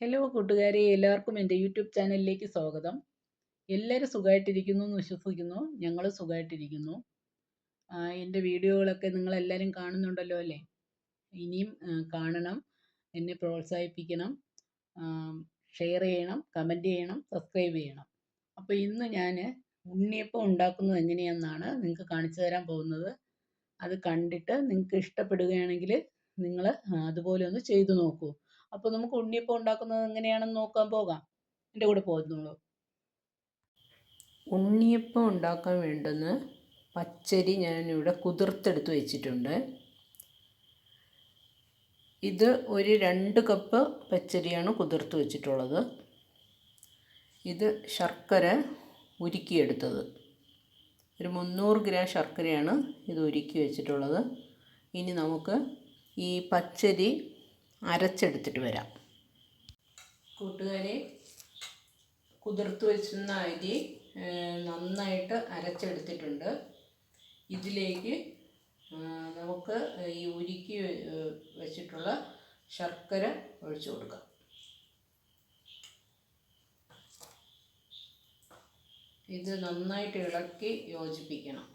Hello കൂട്ടുകാരെ. എല്ലാവർക്കും എന്റെ യൂട്യൂബ് ചാനലിലേക്ക് സ്വാഗതം. എല്ലാവരും സുഖമായിട്ടിരിക്കുന്നു എന്ന് വിശ്വസിക്കുന്നു. ഞങ്ങൾ സുഖമായിട്ടിരിക്കുന്നു. എന്റെ വീഡിയോകളൊക്കെ നിങ്ങളെല്ലാവരും കാണുന്നുണ്ടല്ലോ അല്ലേ? ഇനിയും കാണണം. എന്നെ പ്രോത്സാഹിപ്പിക്കണം. ഷെയർ ചെയ്യണം കമന്റ് ചെയ്യണം സബ്സ്ക്രൈബ് ചെയ്യണം. അപ്പോൾ ഇന്ന് ഞാൻ ഉണ്ണിയപ്പം ഉണ്ടാക്കുന്നത് എങ്ങനെയെന്നാണ് നിങ്ങൾക്ക് കാണിച്ചു തരാൻ പോകുന്നത്. അത് കണ്ടിട്ട് നിങ്ങൾക്ക് ഇഷ്ടപ്പെടുകയാണെങ്കിൽ നിങ്ങൾ അതുപോലെ ഒന്ന് ചെയ്തു നോക്കൂ. അപ്പോൾ നമുക്ക് ഉണ്ണിയപ്പം ഉണ്ടാക്കുന്നത് എങ്ങനെയാണെന്ന് നോക്കാൻ പോകാം. എന്റെ കൂടെ പോകുന്നുള്ളൂ ഉണ്ണിയപ്പം ഉണ്ടാക്കാൻ വേണ്ടുന്ന പച്ചരി ഞാനിവിടെ കുതിർത്തെടുത്ത് വെച്ചിട്ടുണ്ട്. ഇത് ഒരു രണ്ട് കപ്പ് പച്ചരിയാണ് കുതിർത്ത് വെച്ചിട്ടുള്ളത്. ഇത് ശർക്കര ഉരുക്കിയെടുത്തത്. ഒരു മുന്നൂറ് ഗ്രാം ശർക്കരയാണ് ഇത് ഉരുക്കി വെച്ചിട്ടുള്ളത്. ഇനി നമുക്ക് ഈ പച്ചരി അരച്ചെടുത്തിട്ട് വരാം. കൂട്ടുകാരെ കുതിർത്ത് വെച്ചിരുന്ന അരി നന്നായിട്ട് അരച്ചെടുത്തിട്ടുണ്ട്. ഇതിലേക്ക് നമുക്ക് ഈ ഉരുക്കി വെച്ചിട്ടുള്ള ശർക്കര ഒഴിച്ചു കൊടുക്കാം. ഇത് നന്നായിട്ട് ഇളക്കി യോജിപ്പിക്കണം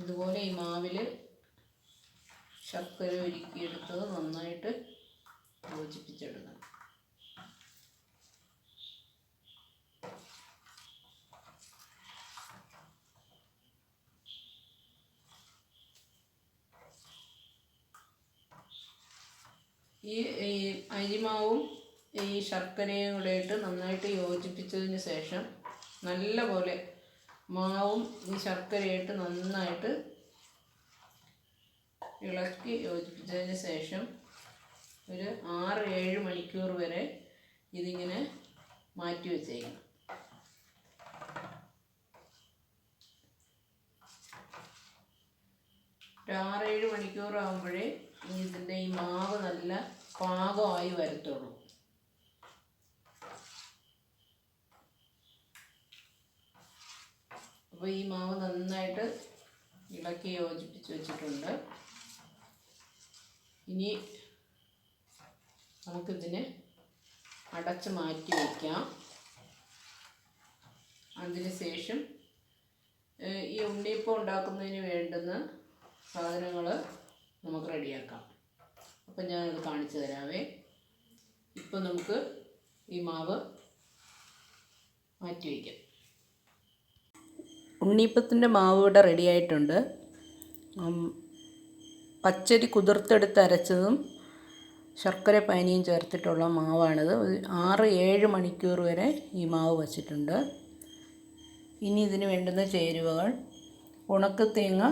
ഇതുപോലെ ഈ മാവിൽ ശർക്കര ഉരുക്കിയെടുത്തത് നന്നായിട്ട് യോജിപ്പിച്ചെടുക്കണം. ഈ അരിമാവും ഈ ശർക്കരയും കൂടെ ഇട്ട് നന്നായിട്ട് യോജിപ്പിച്ചതിന് ശേഷം നല്ല പോലെ മാവും ഈ ശർക്കരയിട്ട് നന്നായിട്ട് ഇളക്കി യോജിപ്പിച്ചതിന് ശേഷം ഒരു ആറ് ഏഴ് മണിക്കൂർ വരെ ഇതിങ്ങനെ മാറ്റി വെച്ചേക്കണം. ഒരു ആറേഴ് മണിക്കൂർ ആകുമ്പോഴേ ഇതിന്റെ ഈ മാവ് നല്ല പാകമായി വരത്തുള്ളൂ. അപ്പോൾ ഈ മാവ് നന്നായിട്ട് ഇളക്കി യോജിപ്പിച്ച് വെച്ചിട്ടുണ്ട്. ഇനി നമുക്കിതിനെ അടച്ച് മാറ്റി വയ്ക്കാം അതിന് ശേഷം ഈ ഉണ്ണിയപ്പം ഉണ്ടാക്കുന്നതിന് വേണ്ടുന്ന സാധനങ്ങൾ നമുക്ക് റെഡിയാക്കാം. അപ്പം ഞാനത് കാണിച്ചു തരാവേ. ഇപ്പം നമുക്ക് ഈ മാവ് മാറ്റി വയ്ക്കാം ഉണ്ണിയപ്പത്തിന്റെ മാവ് ഇവിടെ റെഡി ആയിട്ടുണ്ട് ഉം, പച്ചരി കുതിർത്തെടുത്ത് അരച്ചതും ശർക്കര പാനിയും ചേർത്തിട്ടുള്ള മാവാണിത്. ആറ് ഏഴ് മണിക്കൂർ വരെ ഈ മാവ് വച്ചിട്ടുണ്ട്. ഇനി ഇതിന് വേണ്ടുന്ന ചേരുവകൾ. ഉണക്കത്തേങ്ങ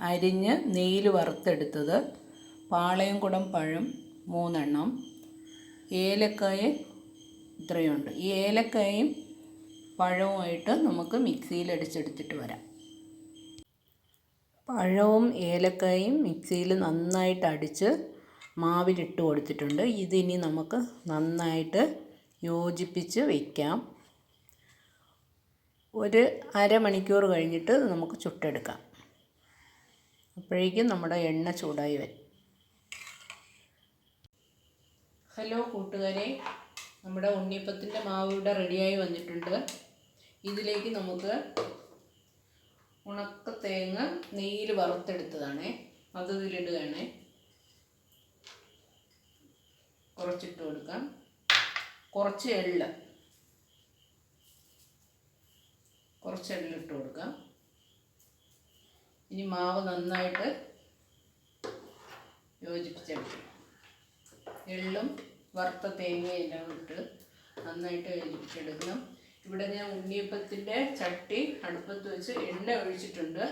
അരിഞ്ഞ് നെയ്യിൽ വറുത്തെടുത്തത്. പാളയം കുടം പഴം മൂന്നെണ്ണം. ഏലക്കായ ഇത്രയുണ്ട്. ഈ ഏലക്കായും പഴവുമായിട്ട് നമുക്ക് മിക്സിയിൽ അടിച്ചെടുത്തിട്ട് വരാം. പഴവും ഏലക്കായും മിക്സിയിൽ നന്നായിട്ട് അടിച്ച് മാവിലിട്ട് കൊടുത്തിട്ടുണ്ട്. ഇതിനി നമുക്ക് നന്നായിട്ട് യോജിപ്പിച്ച് വയ്ക്കാം ഒരു അരമണിക്കൂർ കഴിഞ്ഞിട്ട് നമുക്ക് ചുട്ടെടുക്കാം. അപ്പോഴേക്കും നമ്മുടെ എണ്ണ ചൂടായി വരും. ഹലോ കൂട്ടുകാരെ നമ്മുടെ ഉണ്ണിയപ്പത്തിന്റെ മാവ് ഇവിടെ റെഡിയായി വന്നിട്ടുണ്ട്. ഇതിലേക്ക് നമുക്ക് ഉണക്ക തേങ്ങ നെയ്യിൽ വറുത്തെടുത്തതാണേ. അത് ഇതിലിടുകയാണേ. കുറച്ചിട്ട് കൊടുക്കാം. കുറച്ച് എള്ള്. കുറച്ച് എള്ളിട്ട് കൊടുക്കാം. ഇനി മാവ് നന്നായിട്ട് യോജിപ്പിച്ചെടുക്കും. എള്ളും വറുത്ത തേങ്ങയെല്ലാം ഇട്ട് നന്നായിട്ട് യോജിപ്പിച്ചെടുക്കണം. ഇവിടെ ഞാൻ ഉണ്ണിയപ്പത്തിന്റെ ചട്ടി അടുപ്പത്ത് വെച്ച് എണ്ണ ഒഴിച്ചിട്ടുണ്ട്.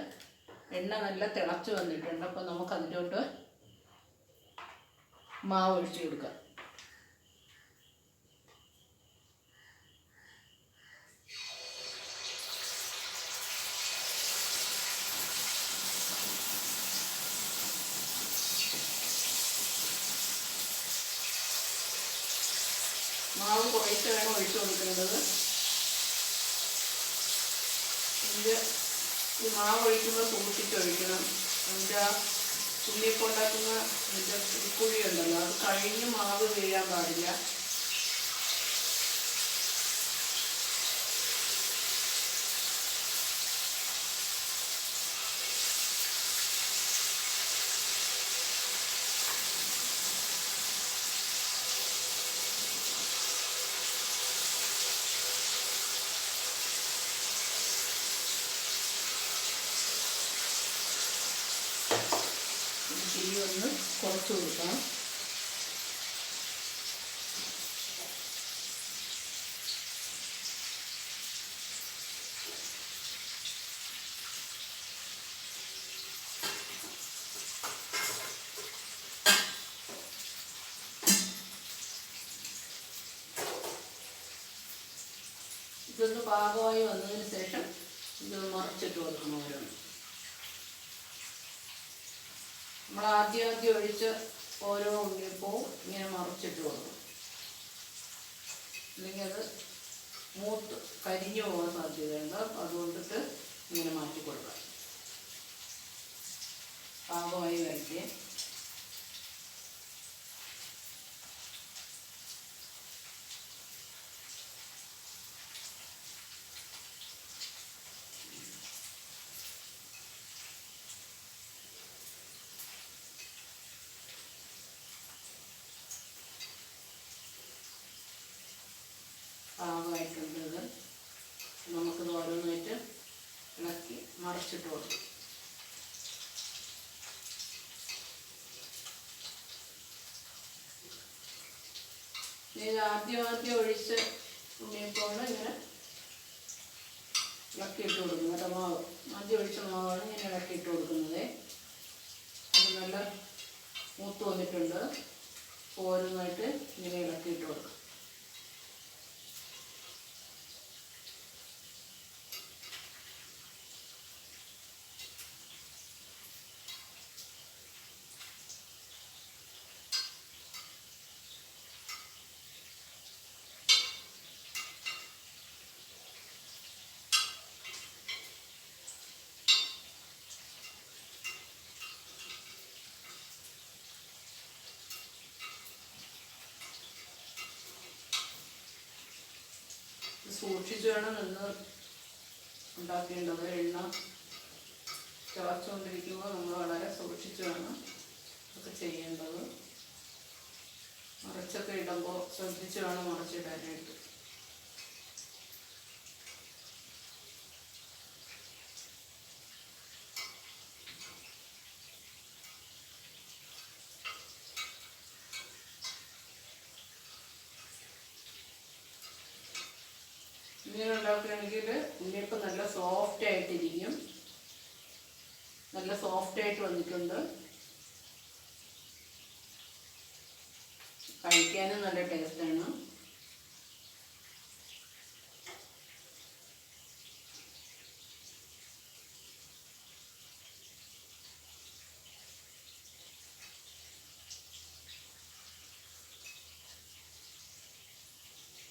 എണ്ണ നല്ല തിളച്ച് വന്നിട്ടുണ്ട്. അപ്പോൾ നമുക്ക് അതിലോട്ട് മാവ് ഒഴിച്ചു കൊടുക്കാം. മാവ് കുറേശ്ശെ വേണം ഒഴിച്ചു കൊടുക്കേണ്ടത്. ഇത് ഈ മാവ് ഒഴിക്കുമ്പോൾ സൂക്ഷിച്ച് ഒഴിക്കണം. ആ ഉള്ളിയൊക്കെ ഉണ്ടാക്കുന്ന ഇതിന്റെ ഉണ്ടല്ലോ അത് കഴിഞ്ഞ് മാവ് വീഴാൻ പാടില്ല തിരി ഒന്ന് കുറച്ച് കൊടുക്കണം. ഇതൊന്ന് പാകമായി വന്നതിന് ശേഷം ഇത് മറിച്ചിട്ട് കൊടുക്കണം നമ്മൾ ആദ്യം ആദ്യം ഒഴിച്ച് ഓരോ ഉള്ളിയപ്പവും ഇങ്ങനെ മറിച്ചിട്ട് കൊടുക്കും. അല്ലെങ്കിൽ അത് മൂത്ത് കരിഞ്ഞു പോകാൻ സാധ്യതയുണ്ട്. അതുകൊണ്ടിട്ട് ഇങ്ങനെ മാറ്റി കൊടുക്കാം. പാകമായി വരയ്ക്കുക പാകമായിട്ടുണ്ട് ഇത് നമുക്കിത് ഓരോന്നായിട്ട് ഇളക്കി മറിച്ചിട്ട് കൊടുക്കും ഇത് ആദ്യം ആദ്യം ഒഴിച്ച് ഉണ്ണിയപ്പോണ് ഇങ്ങനെ ഇളക്കിയിട്ട് കൊടുക്കുന്നത് കേട്ടോ. മാവ്. ആദ്യം ഒഴിച്ച മാവാണ് ഇങ്ങനെ ഇളക്കിയിട്ട് കൊടുക്കുന്നത്. അത് നല്ല മൂത്ത് വന്നിട്ടുണ്ട്. ഓരോന്നായിട്ട് ഇങ്ങനെ ഇളക്കിയിട്ട് കൊടുക്കും. സൂക്ഷിച്ച് വേണം നിന്ന് ഉണ്ടാക്കേണ്ടത്. എണ്ണ ചവച്ചുകൊണ്ടിരിക്കുമ്പോൾ നമ്മൾ വളരെ സൂക്ഷിച്ച് വേണം ഒക്കെ ചെയ്യേണ്ടത്. മറിച്ചൊക്കെ ഇടുമ്പോൾ ശ്രദ്ധിച്ച് വേണം മറിച്ചിടാനായിട്ട് ഇങ്ങനെ ഉണ്ടാക്കുകയാണെങ്കിൽ ഉണ്ണിയപ്പം നല്ല സോഫ്റ്റ് ആയിട്ടിരിക്കും നല്ല സോഫ്റ്റ് ആയിട്ട് വന്നിട്ടുണ്ട്. കഴിക്കാനും നല്ല ടേസ്റ്റാണ്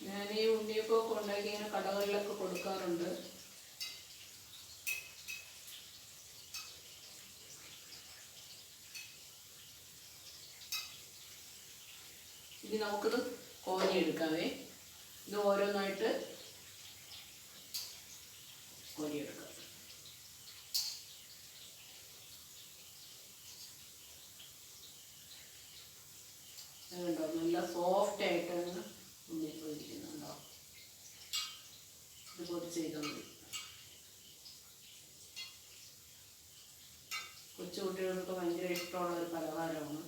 ഞാൻ ഈ ഉണ്ണിയപ്പൊക്കെ ഉണ്ടാക്കി ഇങ്ങനെ കടകളിലൊക്കെ കൊടുക്കാറുണ്ട്. ഇനി നമുക്കിത് കോരിയെടുക്കാവേ. ഇത് ഓരോന്നായിട്ട് കോരിയെടുക്കാം. അതുണ്ടോ നല്ല സോഫ്റ്റ് ആയിട്ടാണ് ഉണ്ണിയപ്പം ഇത് ഇതുപോലെ ചെയ്താൽ മതി കൊച്ചുകുട്ടികൾക്ക് ഭയങ്കര ഇഷ്ടമുള്ള ഒരു പലഹാരമാണ്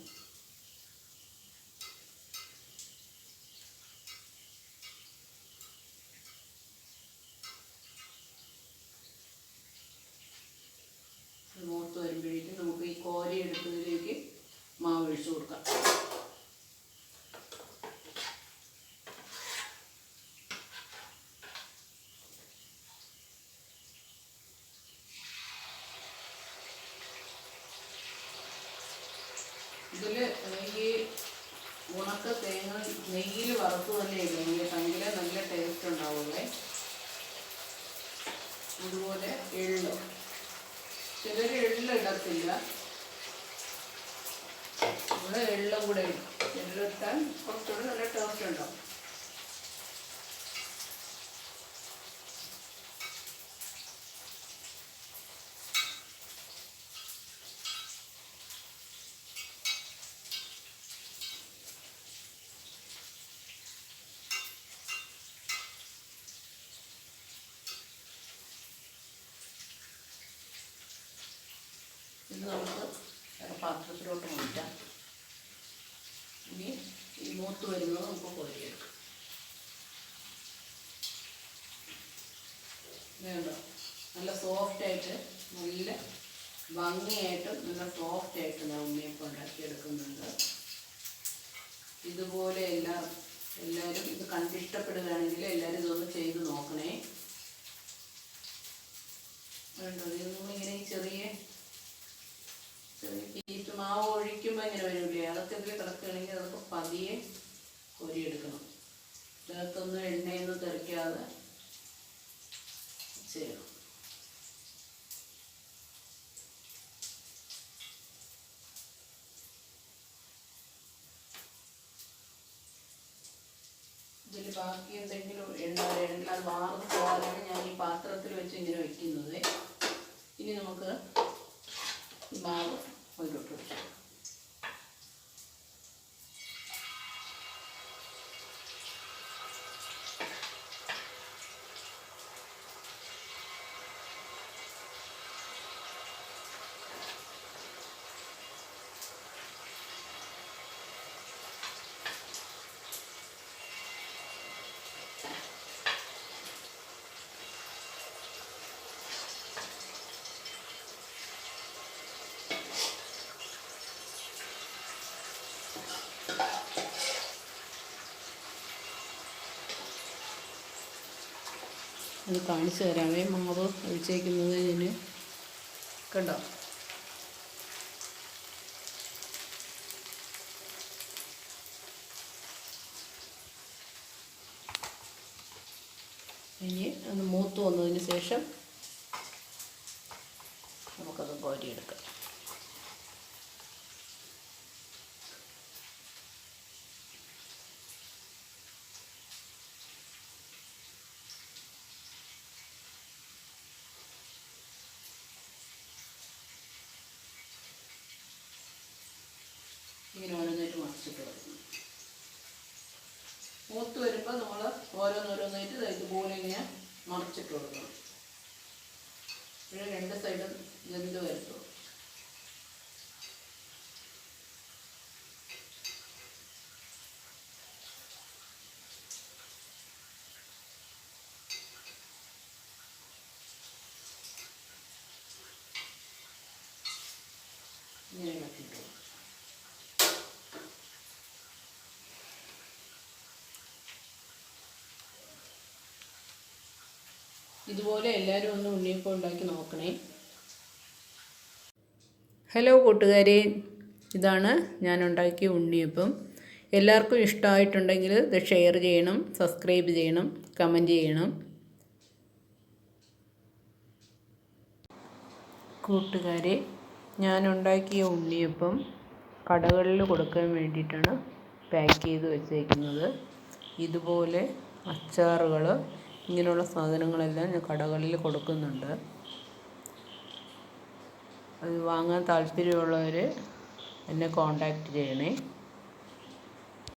ഇത് മൂത്ത് വരുമ്പോഴേക്കും നമുക്ക് ഈ കോരി എടുത്തതിലേക്ക് മാവ് ഒഴിച്ചു കൊടുക്കാം ഉണക്ക തേങ്ങ നെയ്യിൽ വറുത്തതല്ലേ ഭയങ്കര നല്ല ടേസ്റ്റ് ഉണ്ടാവുള്ളേ അതുപോലെ എള്ള്. ചിലർ എള്ള് ഇടത്തില്ല. ഇവിടെ എള്ളും കൂടെ ഇടും. എള്ളിട്ടാൽ കുറച്ചുകൂടെ നല്ല ടേസ്റ്റ് ഉണ്ടാവും. ഇത് നമുക്ക് പാത്രത്തിലോട്ട് മാറ്റാം ഇനി ഈ മൂത്ത് വരുന്നത് നമുക്ക് കോരിയെടുക്കാം. വേണ്ടോ നല്ല സോഫ്റ്റ് ആയിട്ട് നല്ല ഭംഗിയായിട്ടും നല്ല സോഫ്റ്റ് ആയിട്ട് ഞാൻ ഉണ്ണിയപ്പം ഉണ്ടാക്കിയെടുക്കുന്നുണ്ട്. ഇതുപോലെ എല്ലാം എല്ലാവരും ഇത് കണ്ടിഷ്ടപ്പെടുകയാണെങ്കിൽ എല്ലാവരും ഇതൊന്ന് ചെയ്ത് നോക്കണേ. വേണ്ടോ ഇത് നമ്മളിങ്ങനെ ഈ ചെറിയ ചെറിയ മാവ് ഒഴിക്കുമ്പോൾ ഇങ്ങനെ വരില്ലേ അതൊക്കെ ഇതിൽ കിടക്കുകയാണെങ്കിൽ അതൊക്കെ പതിയെ കോരിയെടുക്കണം. ഇതിനകത്തൊന്നും എണ്ണയൊന്നും തെറിക്കാതെ ചെയ്യണം. ഇതിൽ ബാക്കി എന്തെങ്കിലും എണ്ണ എണ്ണ വാർന്ന് പോകാനാണ് ഞാൻ ഈ പാത്രത്തിൽ വെച്ച് ഇങ്ങനെ വെക്കുന്നത്. ഇനി നമുക്ക് ഈ മാവ് അതിലോട്ട് വെക്കാം അത് കാണിച്ചു തരാമേ മാവ് ഒഴിച്ചേക്കുന്നത് ഞാൻ കണ്ടോ? ഇനി അത് മൂത്ത് വന്നതിന് ശേഷം നമുക്കത് കോരിയെടുക്കാം ഇങ്ങനെ ഓരോന്നായിട്ട് മറിച്ചിട്ട് വരുന്നു മൂത്ത് വരുമ്പോൾ നമ്മൾ ഓരോന്നോരോന്നായിട്ട് ഇതുപോലെ ഇങ്ങനെ മറിച്ചിട്ട് കൊടുക്കണം. പിന്നെ രണ്ട് സൈഡും വെന്ത് വരുത്തുള്ളൂ ഇങ്ങനെ ഇളക്കിയിട്ട് ഇതുപോലെ എല്ലാവരും ഒന്ന് ഉണ്ണിയപ്പം ഉണ്ടാക്കി നോക്കണേ. ഹലോ കൂട്ടുകാരെ ഇതാണ് ഞാൻ ഉണ്ടാക്കിയ ഉണ്ണിയപ്പം. എല്ലാവർക്കും ഇഷ്ടമായിട്ടുണ്ടെങ്കിൽ ഇത് ഷെയർ ചെയ്യണം സബ്സ്ക്രൈബ് ചെയ്യണം കമന്റ് ചെയ്യണം. കൂട്ടുകാരെ ഞാൻ ഉണ്ടാക്കിയ ഉണ്ണിയപ്പം കടകളിൽ കൊടുക്കാൻ വേണ്ടിയിട്ടാണ് പാക്ക് ചെയ്ത് വെച്ചേക്കുന്നത്. ഇതുപോലെ അച്ചാറുകൾ ഇങ്ങനെയുള്ള സാധനങ്ങളെല്ലാം ഞാൻ കടകളിൽ കൊടുക്കുന്നുണ്ട്. അത് വാങ്ങാൻ താല്പര്യമുള്ളവർ എന്നെ കോണ്ടാക്റ്റ് ചെയ്യണേ.